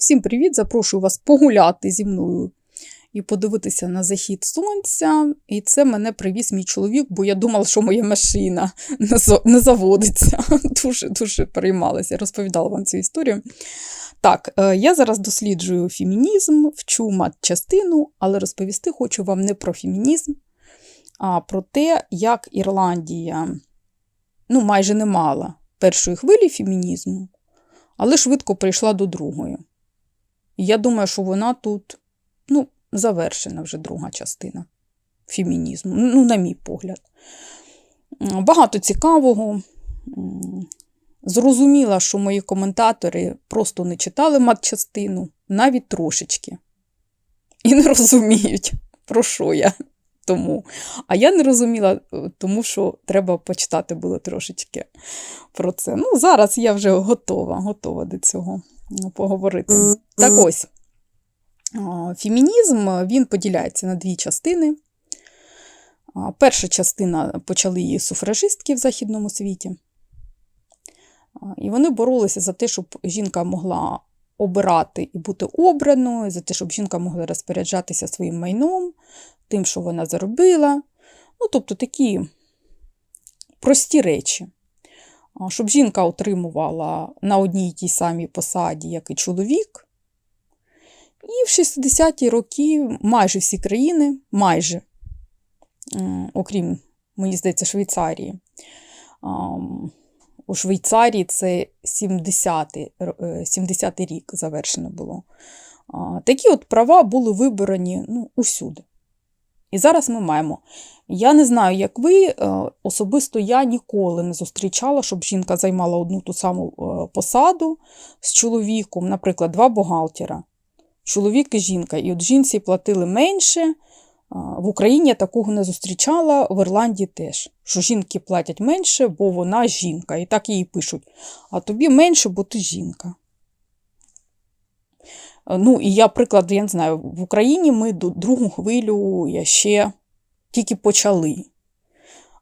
Всім привіт! Запрошую вас погуляти зі мною і подивитися на захід сонця. І це мене привіз мій чоловік, бо я думала, що моя машина не заводиться. Дуже дуже переймалася, розповідала вам цю історію. Так, е, я зараз досліджую фемінізм, вчу мат-частину, але розповісти хочу вам не про фемінізм, а про те, як Ірландія ну, майже не мала першої хвилі фемінізму, але швидко прийшла до другої. І я думаю, що вона тут ну, завершена вже друга частина фемінізму, ну, на мій погляд. Багато цікавого. Зрозуміла, що мої коментатори просто не читали матчастину, навіть трошечки. І не розуміють, про що я тому. А я не розуміла, е, тому що треба почитати було трошечки про це. Ну, зараз я вже готова, готова до цього ну, поговорити. Так ось, фемінізм він поділяється на дві частини. Перша частина почали її суфражистки в Західному світі. І вони боролися за те, щоб жінка могла обирати і бути обраною, за те, щоб жінка могла розпоряджатися своїм майном, тим, що вона заробила. Ну, тобто такі прості речі. Щоб жінка отримувала на одній тій самій посаді, як і чоловік. І в 60-ті роки майже всі країни, майже, окрім, мені здається, Швейцарії. У Швейцарії це 70-й, е, 70-й рік завершено було. Такі от права були вибрані ну, усюди. І зараз ми маємо. Я не знаю, як ви, е, особисто я ніколи не зустрічала, щоб жінка займала одну ту саму е, посаду з чоловіком, наприклад, два бухгалтера, чоловік і жінка. І от жінці платили менше. В Україні я такого не зустрічала, в Ірландії теж. Що жінки платять менше, бо вона жінка. І так їй пишуть: а тобі менше, бо ти жінка. Е, Ну, і я, приклад, я не знаю, в Україні ми другу хвилю я ще тільки почали.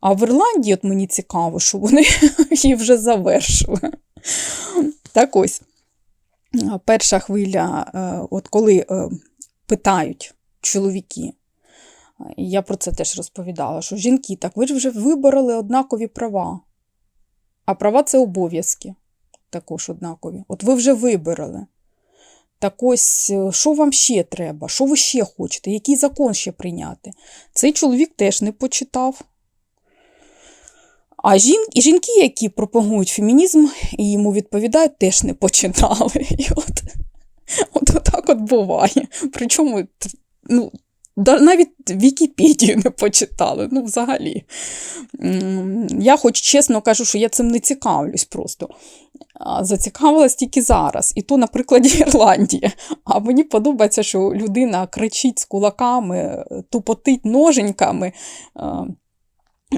А в Ірландії, от мені цікаво, що вони її вже завершили. Так ось, е, перша хвиля, е, от коли питають чоловіки, я про це теж розповідала, що жінки, так ви ж вже вибороли однакові права. А права це обов'язки також однакові. От ви вже вибороли. Так ось, е, що вам ще треба? Що ви ще хочете? Який закон ще прийняти? Цей чоловік теж не почитав. А жінки, які пропагують фемінізм і йому відповідають, теж не почитали. І от, от, так от буває. Причому ну, навіть Вікіпедію не почитали. Ну, взагалі. Я, хоч чесно кажу, що я цим не цікавлюсь просто. Зацікавилась тільки зараз. І то, на прикладі Ірландії. А мені подобається, що людина кричить з кулаками, тупотить ноженьками.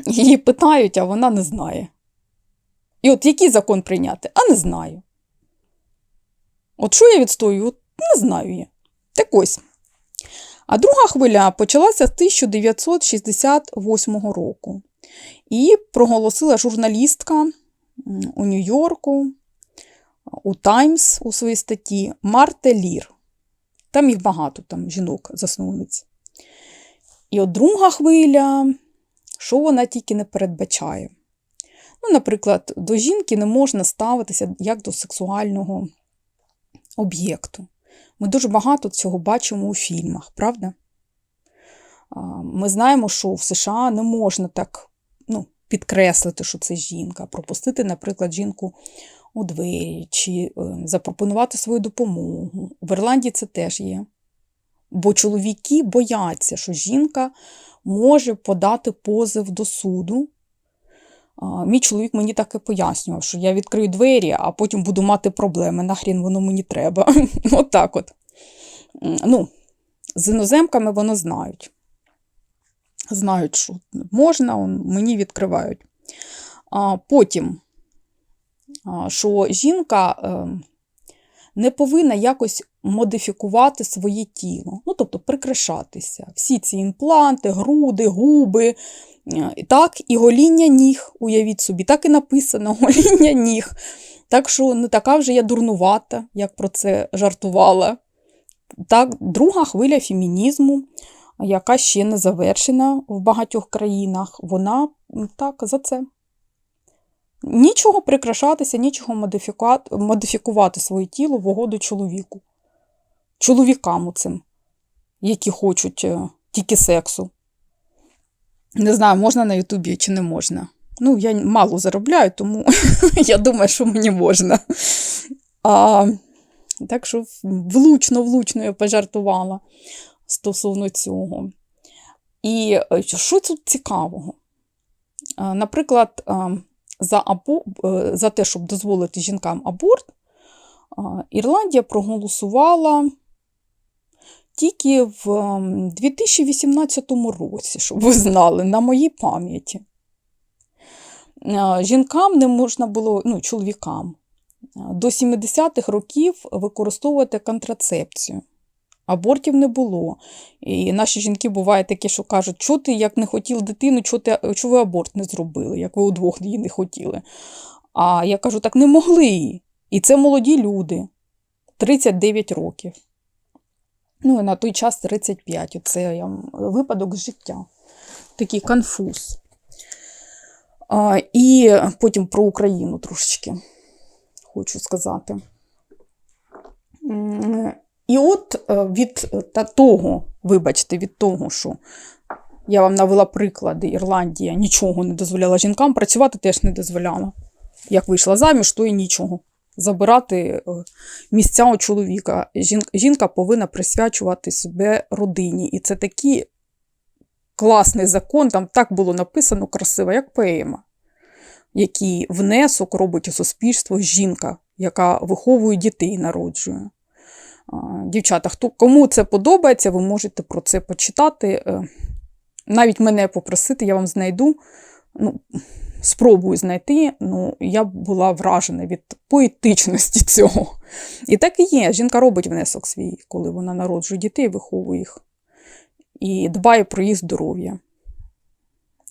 Її питають, а вона не знає. І от який закон прийняти? А не знаю. От що я відстоюю? От не знаю я. Так ось. А друга хвиля почалася з 1968 року. І проголосила журналістка у Нью-Йорку, у Таймс у своїй статті Марте Лір. Там їх багато, там жінок-засновниць. І от друга хвиля, що вона тільки не передбачає. Ну, наприклад, до жінки не можна ставитися як до сексуального об'єкту. Ми дуже багато цього бачимо у фільмах, правда? Ми знаємо, що в США не можна так підкреслити, що це жінка, пропустити, наприклад, жінку у двері чи е, запропонувати свою допомогу. В Ірландії це теж є. Бо чоловіки бояться, що жінка може подати позов до суду. Мій чоловік мені так і пояснював, що я відкрию двері, а потім буду мати проблеми. Нахрін воно мені треба. от так от. Ну, з іноземками воно знають. Знають, що можна, мені відкривають. Потім, що жінка е, не повинна якось модифікувати своє тіло, ну, тобто прикрашатися. Всі ці імпланти, груди, губи, е, так, і гоління ніг, уявіть собі, так і написано гоління ніг. Так що не така вже я дурнувата, як про це жартувала. Так, друга хвиля фемінізму, яка ще не завершена в багатьох країнах, вона так за це. Нічого прикрашатися, нічого модифікувати, своє тіло в угоду чоловіку. Чоловікам цим, які хочуть е, тільки сексу. Не знаю, можна на Ютубі чи не можна. Ну, я мало заробляю, тому я думаю, що мені можна. А, так що влучно, влучно я пожартувала стосовно цього. І е, що тут цікавого? Наприклад, за, або, е, за те, щоб дозволити жінкам аборт, Ірландія проголосувала тільки в ем, 2018 році, щоб ви знали, на моїй пам'яті. Е, Жінкам не можна було, ну, чоловікам, е, до 70-х років використовувати контрацепцію. Абортів не було. І наші жінки бувають такі, що кажуть, що ти як не хотів дитину, чого ти, чого ви аборт не зробили, як ви удвох її не хотіли. А я кажу, так не могли. І це молоді люди, 39 років. Ну, і на той час 35. Це я, випадок життя. Такий конфуз. А, і потім про Україну трошечки хочу сказати. І от е, від е, того, вибачте, від того, що я вам навела приклади, Ірландія нічого не дозволяла жінкам, працювати теж не дозволяла. Як вийшла заміж, то і нічого. Забирати е, місця у чоловіка. Жінка повинна присвячувати себе родині. І це такий класний закон, там так було написано красиво, як поема, який внесок робить у суспільство жінка, яка виховує дітей і народжує. Дівчата, хто, кому це подобається, ви можете про це почитати. Е, Навіть мене попросити, я вам знайду. Ну, спробую знайти. Ну, я була вражена від поетичності цього. І так і є. Жінка робить внесок свій, коли вона народжує дітей, виховує їх і дбає про їх здоров'я.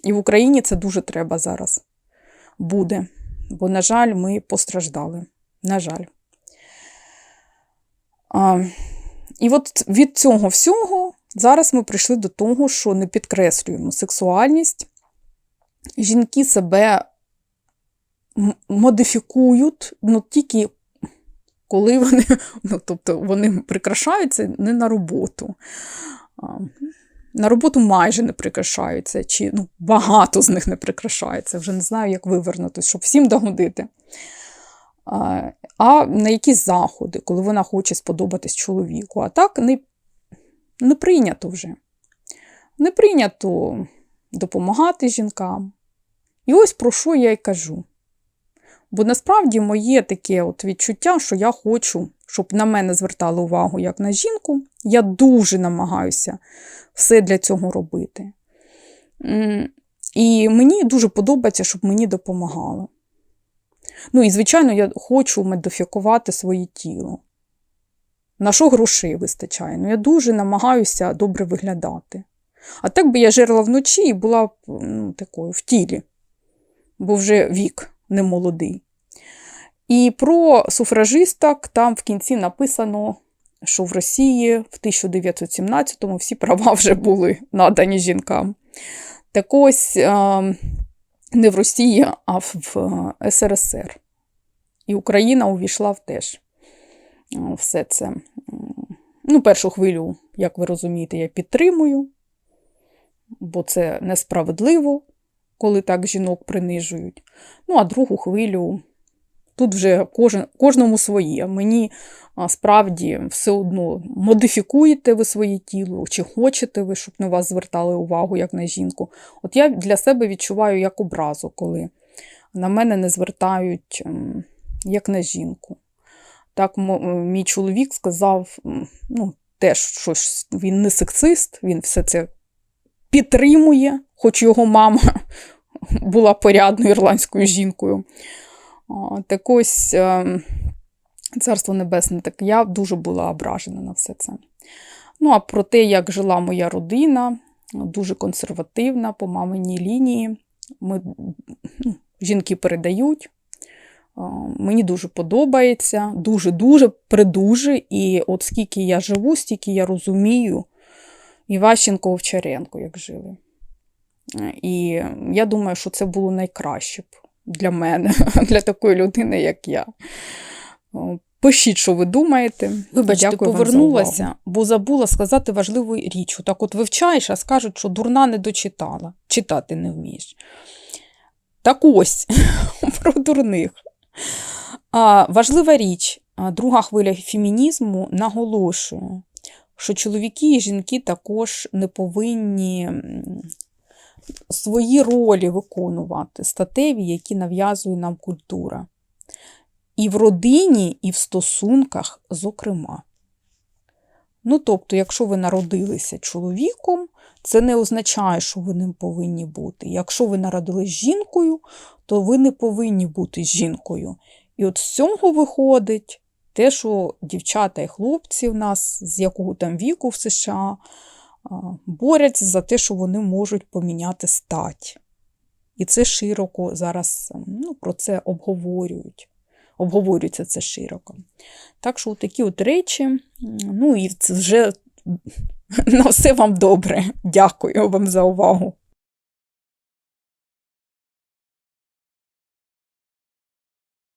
І в Україні це дуже треба зараз буде. Бо, на жаль, ми постраждали. На жаль. А, і от від цього всього зараз ми прийшли до того, що не підкреслюємо сексуальність. Жінки себе модифікують, ну тільки коли вони, ну, тобто вони прикрашаються не на роботу. А, На роботу майже не прикрашаються, чи ну, багато з них не прикрашається. Вже не знаю, як вивернутися, щоб всім догодити. А, на якісь заходи, коли вона хоче сподобатись чоловіку. А так не, не прийнято вже. Не прийнято допомагати жінкам. І ось про що я й кажу. Бо насправді моє таке от відчуття, що я хочу, щоб на мене звертали увагу як на жінку. Я дуже намагаюся все для цього робити. І мені дуже подобається, щоб мені допомагали. Ну і, звичайно, я хочу модифікувати своє тіло. На що грошей вистачає? Ну, я дуже намагаюся добре виглядати. А так би я жерла вночі і була ну, такою в тілі, бо вже вік не молодий. І про суфражисток там в кінці написано, що в Росії в 1917-му всі права вже були надані жінкам. Так ось а, не в Росії, а в СРСР. І Україна увійшла в теж е, все це. Ну, першу хвилю, як ви розумієте, я підтримую, бо це несправедливо, коли так жінок принижують. Ну, а другу хвилю тут вже кожен, кожному своє. Мені справді все одно модифікуєте ви своє тіло, чи хочете ви, щоб на вас звертали увагу як на жінку. От я для себе відчуваю як образу, коли на мене не звертають як на жінку. Так, мій чоловік сказав, ну, теж щось, він не сексист, він все це підтримує, хоч його мама була порядною ірландською жінкою. Так ось, е, царство небесне, так я дуже була ображена на все це. Ну, а про те, як жила моя родина, дуже консервативна по маминій лінії. Ми, ну, жінки передають Мені дуже подобається, дуже-дуже придуже. І от скільки я живу, стільки я розумію Іващенко Овчаренко, як жили. І я думаю, що це було найкраще б для мене, для такої людини, як я. Пишіть, що ви думаєте. Вибачте, Дякую вам за повернулася, бо забула сказати важливу річ. Так от вивчаєш, а скажуть, що дурна не дочитала, читати не вмієш. Так ось, про дурних. А, важлива річ, друга хвиля фемінізму наголошує, що чоловіки і жінки також не повинні свої ролі виконувати, статеві, які нав'язує нам культура. І в родині, і в стосунках, зокрема. Ну, тобто, якщо ви народилися чоловіком, це не означає, що ви ним повинні бути. Якщо ви народились жінкою, то ви не повинні бути жінкою. І от з цього виходить те, що дівчата і хлопці в нас з якого там віку в США борються за те, що вони можуть поміняти стать. І це широко зараз ну, про це обговорюють. Обговорюється це широко. Так що такі от речі, ну і це вже на все вам добре. Дякую вам за увагу.